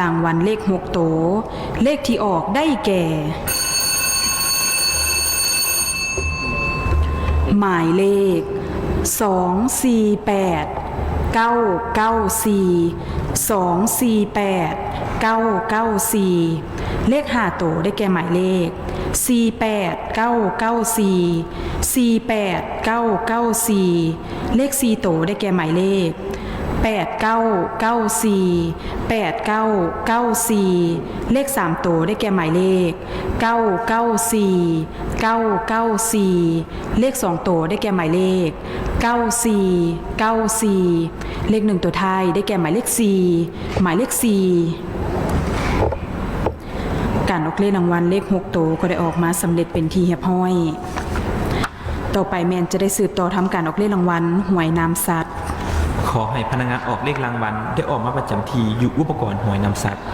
รางวัลเลขหกโต เลขที่ออกได้แก่ หมายเลข 2 4 8 9 9 4 2 4 8 9 9 4 เลขห้าโตได้แก่หมายเลข 4 8 9 9 4 4 8 9 9 4 เลข4โตได้แก่หมายเลข 8 9 9 4 8 9 9 4เลข3โตวได้แก่หมายเลข9 9 4 9 9 4เลข2โตวได้แก่หมายเลข9 4 9 4เลข1ตัวท้ายได้แก่หมายเลข4หมายเลข4การออกเลขรางวัลเลข6โตวก็ได้ออกมาสำเร็จเป็นทีเรียบร้อย ต่อไปแมนจะได้สืบต่อทำการออกเลขรางวัลหวยนามสัตว์ ขอให้พนักงานออกเลขรางวัลได้ออกมาประจำทีอยู่อุปกรณ์หวยนำสัตว์